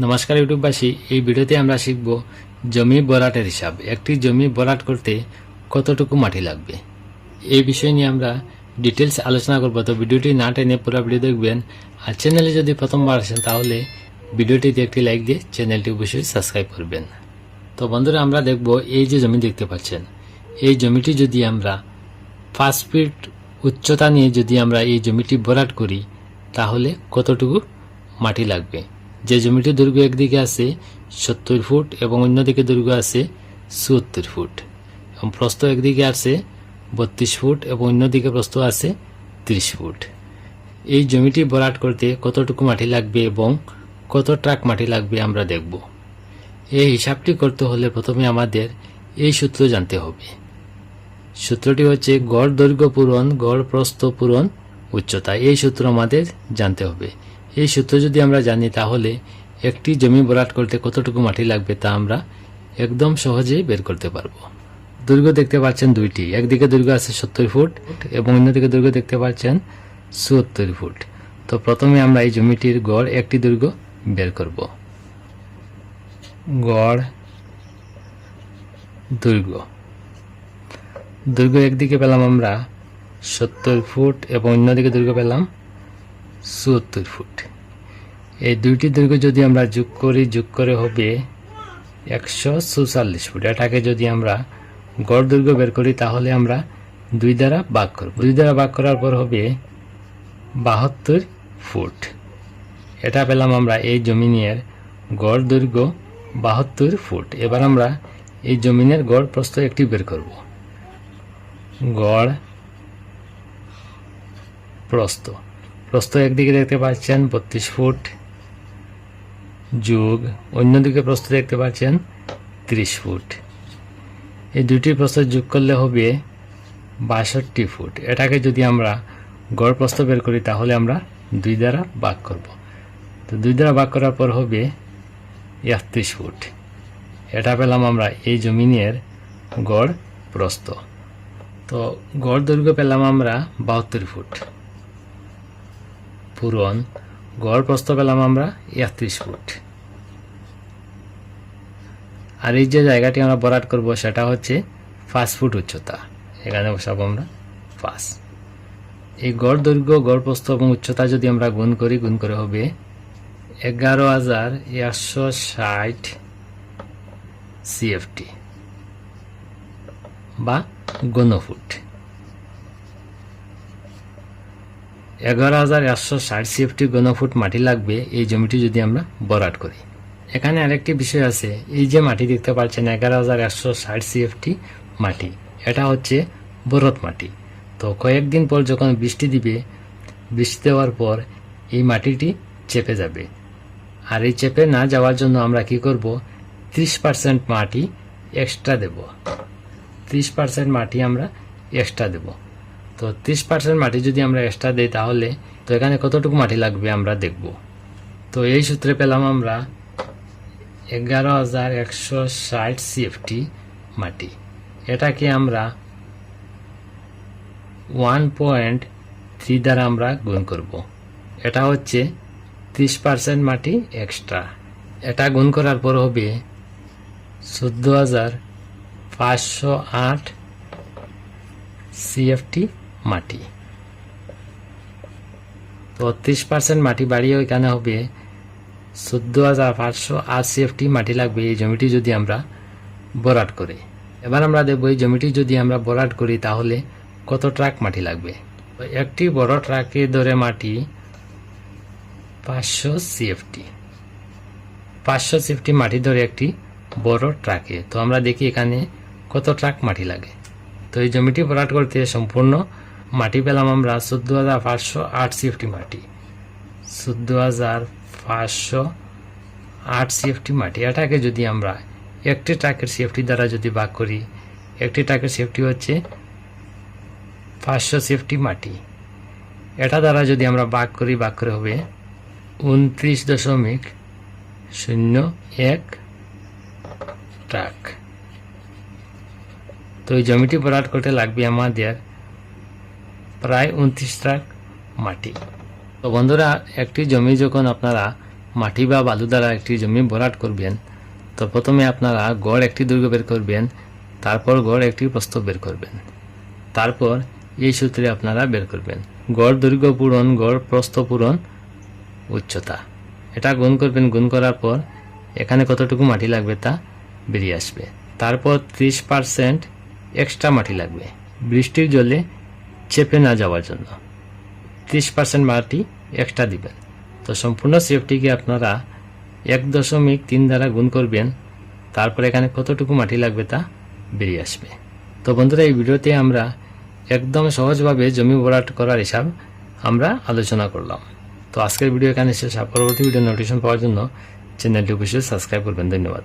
নমস্কার ইউটিউববাসী, এই ভিডিওতে আমরা শিখব জমি বরাটের হিসাব। একটি জমি বরাট করতে কতটুকু মাটি লাগবে? এই বিষয় নিয়ে আমরা ডিটেলস আলোচনা করব, তো ভিডিওটি না টেনে পুরো ভিডিও দেখবেন। আর চ্যানেলে যদি প্রথমবার আসেন, তাহলে ভিডিওটিতে একটি লাইক দিয়ে চ্যানেলটি অবশ্যই সাবস্ক্রাইব করবেন। তো বন্ধুরা, আমরা দেখব এই যে জমি দেখতে পাচ্ছেন। এই জমিটি যদি আমরা পাঁচ ফিট উচ্চতা নিয়ে যদি আমরা এই জমিটি ভরাট করি, তাহলে কতটুকু মাটি লাগবে? যে জমিটির দৈর্ঘ্য একদিকে আছে, সত্তর ফুট এবং অন্যদিকে দৈর্ঘ্য আছে চুয়াত্তর ফুট। এবং প্রস্থ একদিকে আছে বত্রিশ ফুট এবং অন্যদিকে প্রস্থ আছে ত্রিশ ফুট। এই জমিটি ভরাট করতে কতটুকু মাটি লাগবে এবং কত ট্রাক মাটি লাগবে আমরা দেখব। এই হিসাবটি করতে হলে প্রথমে আমাদের এই সূত্র জানতে হবে। সূত্রটি হচ্ছে গড় দৈর্ঘ্য পূরণ, গড় প্রস্থ পূরণ, উচ্চতা। এই সূত্র আমাদের জানতে হবে। এই সূত্র যদি আমরা জানি তাহলে একটি জমি ভরাট করতে কতটুকু মাটি লাগবে তা আমরা একদম সহজেই বের করতে পারব। দুর্গ দেখতে পাচ্ছেন দুইটি, একদিকে দুর্গ আছে সত্তর ফুট এবং অন্যদিকে দুর্গ দেখতে পাচ্ছেন চুয়াত্তর ফুট। তো প্রথমে আমরা এই জমিটির গড় একটি দুর্গ বের করব। গড় দুর্গ। দুর্গ একদিকে পেলাম আমরা সত্তর ফুট এবং অন্যদিকে দুর্গ পেলাম চুয়াত্তর ফুট। এই দুইটি দৈর্ঘ্য যদি আমরা যোগ করি, যোগ করে হবে একশো চৌচল্লিশ ফুট। এটাকে যদি আমরা গড় দৈর্ঘ্য বের করি, তাহলে আমরা দুই দ্বারা ভাগ করব। দুই দ্বারা ভাগ করার পর হবে বাহাত্তর ফুট। এটা পেলাম আমরা এই জমিনের গড় দৈর্ঘ্য বাহাত্তর ফুট। এবার আমরা এই জমিনের গড় প্রস্থ একটি বের করব। গড় প্রস্থ। প্রস্থ একদিকে দেখতে পাচ্ছেন বত্রিশ ফুট যুগ অন্যদিকে প্রস্থ দেখতে পাচ্ছেন ত্রিশ ফুট। এই দুটি প্রস্থ যোগ করলে হবে বাষট্টি ফুট। এটাকে যদি আমরা গড় প্রস্থ বের করি, তাহলে আমরা দুই দ্বারা ভাগ করব। তো দুই দ্বারা ভাগ করার পর হবে একত্রিশ ফুট। এটা পেলাম আমরা এই জমিনের গড় প্রস্থ। তো গড় দৈর্ঘ্য পেলাম আমরা বাহাত্তর ফুট। পূরণ গড় প্রস্থ পেলাম আমরা একত্রিশ ফুট। আর এই যে জায়গাটি আমরা বরাট করব, সেটা হচ্ছে পাঁচ ফুট উচ্চতা। এখানে বসাবো আমরা পাঁচ। এই গড় দৈর্ঘ্য, গড় প্রস্থ এবং উচ্চতা যদি আমরা গুণ করি, গুণ করে হবে এগারো হাজার একশো ষাট সিএফটি বা গণফুট এগারো হাজার একশো ষাট সিএফটি গণফুট মাটি লাগবে এই জমিটি যদি আমরা বরাট করি। এখানে আরেকটি বিষয় আছে, এই যে মাটি দেখতে পাচ্ছেন, এগারো হাজার একশো ষাট সিএফটি মাটি, এটা হচ্ছে বরত মাটি। তো কয়েকদিন পর যখন বৃষ্টি দিবে, বৃষ্টি দেওয়ার পর এই মাটিটি চেপে যাবে। আর এই চেপে না যাওয়ার জন্য আমরা কি করব, ত্রিশ পার্সেন্ট মাটি এক্সট্রা দেব। ত্রিশ পার্সেন্ট মাটি আমরা এক্সট্রা দেব। তো ত্রিশ পার্সেন্ট মাটি যদি আমরা এক্সট্রা দিই তাহলে, তো এখানে কতটুকু মাটি লাগবে আমরা দেখব। তো এই সূত্রে পেলাম আমরা এগারো হাজার একশো ষাট সিএফটি মাটি। এটাকে আমরা ওয়ান পয়েন্ট থ্রি দ্বারা আমরা গুণ করব। এটা হচ্ছে ত্রিশ পার্সেন্ট মাটি এক্সট্রা এটা গুণ করার পর হবে চোদ্দ হাজার পাঁচশো আট সিএফটি মাটি। তো ত্রিশ পার্সেন্ট মাটি বাড়িয়ে ওইখানে হবে। চোদ্দ হাজার পাঁচশো আট সিএফটি মাটি লাগবে এই জমিটি যদি আমরা বরাট করি। এবার আমরা দেখব এই জমিটি যদি আমরা বরাট করি তাহলে কত ট্রাক মাটি লাগবে? একটি বড় ট্রাকে ধরে মাটি পাঁচশো সিএফটি পাঁচশো সিএফটি মাটি ধরে একটি বড় ট্রাকে। তো আমরা দেখি এখানে কত ট্রাক মাটি লাগে। তো এই জমিটি বরাট করতে সম্পূর্ণ মাটি পেলাম আমরা চোদ্দ হাজার পাঁচশো আট সিএফটি মাটি। চোদ্দ হাজার পাঁচশো আট সিএফটি মাটি। এটাকে যদি আমরা একটি ট্রাকের সিএফটি দ্বারা যদি ভাগ করি, একটি ট্রাকের সিএফটি হচ্ছে পাঁচশো সিএফটি মাটি। এটা দ্বারা যদি আমরা ভাগ করি, ভাগ করে হবে উনত্রিশ দশমিক শূন্য এক ট্রাক তো এই জমিটি ভরাট করতে লাগবে আমাদের প্রায় উনত্রিশ ট্রাক মাটি। তো বন্ধুরা, একটি জমি যখন আপনারা মাটি বা বালু দ্বারা একটি জমি ভরাট করবেন, তো প্রথমে আপনারা গড় একটি দৈর্ঘ্য বের করবেন, তারপর গড় একটি প্রস্থ বের করবেন। তারপর এই সূত্রে আপনারা বের করবেন। গড় দৈর্ঘ্য পূরণ, গড় প্রস্থ পূরণ, উচ্চতা। এটা গুণ করবেন, গুণ করার পর এখানে কতটুকু মাটি লাগবে তা বেরিয়ে আসবে। তারপর ত্রিশ পার্সেন্ট এক্সট্রা মাটি লাগবে। বৃষ্টির জলে চেপে না যাওয়ার জন্য। ত্রিশ পার্সেন্ট মাটি এক্সট্রা দিবেন। তো সম্পূর্ণ সেফটিকে আপনারা এক দশমিক তিন দ্বারা গুণ করবেন। তারপর এখানে কতটুকু মাটি লাগবে তা বেরিয়ে আসবে। তো বন্ধুরা, এই ভিডিওতে আমরা একদম সহজভাবে জমি ভরাট করার হিসাব আমরা আলোচনা করলাম। তো আজকের ভিডিও এখানে শেষ। পরবর্তী ভিডিও নোটিফিকেশন পাওয়ার জন্য চ্যানেলটি অবশ্যই সাবস্ক্রাইব করবেন। ধন্যবাদ।